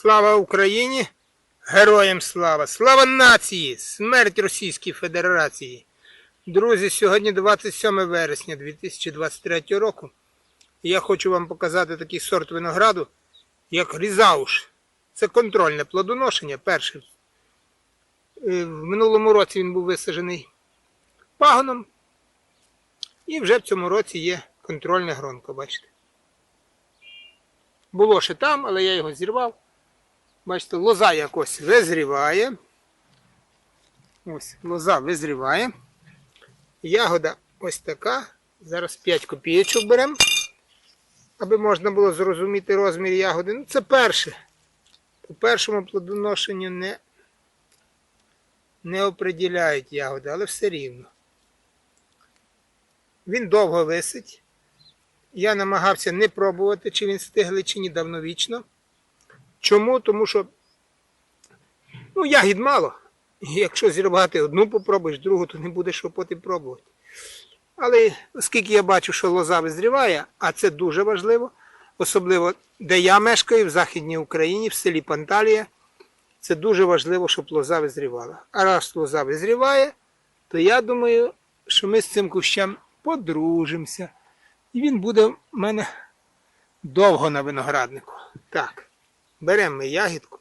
Слава Україні! Героям слава! Слава нації! Смерть Російській Федерації! Друзі, сьогодні 27 вересня 2023 року. Я хочу вам показати такий сорт винограду, як різауш. Це контрольне плодоношення. Перше. Е, В минулому році він був висаджений пагоном. І вже в цьому році є контрольне гронко, бачите. Було ще там, але я його зірвав. Бачите, лоза якось визріває. Ось, лоза визріває. Ягода ось така. Зараз 5 копійочок беремо, аби можна було зрозуміти розмір ягоди. Ну, це перше. По першому плодоношенню не, не оприділяють ягоди, але все рівно. Він довго висить. Я намагався не пробувати, чи він стиглий, чи ні давновічно. Чому? Тому що ну, ягід мало. Якщо зірвати одну попробуєш, другу, то не будеш що потім пробувати. Але оскільки я бачу, що лоза визріває, а це дуже важливо, особливо де я мешкаю, в Західній Україні, в селі Панталія, це дуже важливо, щоб лоза визрівала. А раз лоза визріває, то я думаю, що ми з цим кущем подружимося. І він буде в мене довго на винограднику. Так, беремо ми ягідку,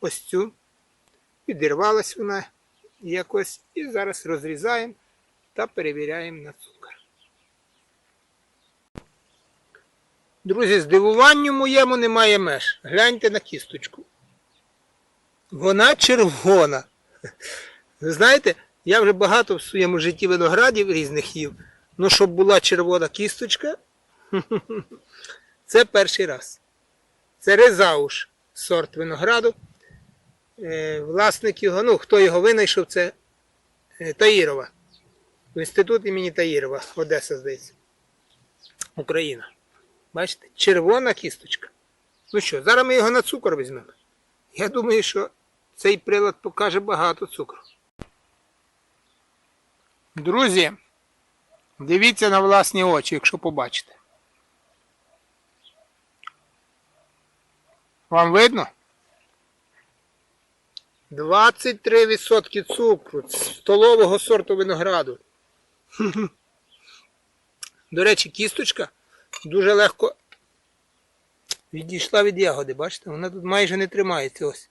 ось цю, підірвалась вона якось, і зараз розрізаємо та перевіряємо на цукор. Друзі, здивуванню моєму немає меж. Гляньте на кісточку. Вона червона. Ви знаєте, я вже багато в своєму житті виноградів різних їв. Ну, щоб була червона кісточка, це перший раз. Це резауш, сорт винограду. Е, Власник його, ну, хто його винайшов, це е, Таїрова. Інститут імені Таїрова, Одеса, здається. Україна. Бачите, червона кісточка. Ну що, зараз ми його на цукор візьмемо. Я думаю, що цей прилад покаже багато цукру. Друзі, дивіться на власні очі, якщо побачите. Вам видно? 23% цукру столового сорту винограду. До речі, кісточка дуже легко відійшла від ягоди, бачите? Вона тут майже не тримається ось.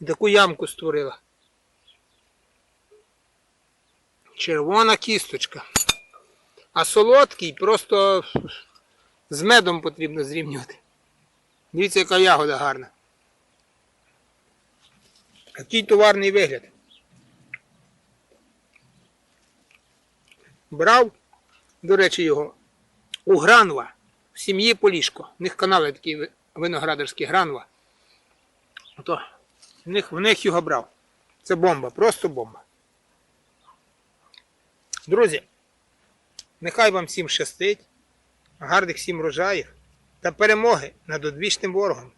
І таку ямку створила. Червона кісточка. А солодкий просто з медом потрібно зрівнювати. Дивіться, яка ягода гарна. Який товарний вигляд. Брав, до речі, його у Гранва в сім'ї Полішко. У них канали такі виноградарські Гранва. Ото в них, в них його брав. Це бомба, просто бомба. Друзі, нехай вам всім щастить, гарних всім рожаїв та перемоги над одвічним ворогом.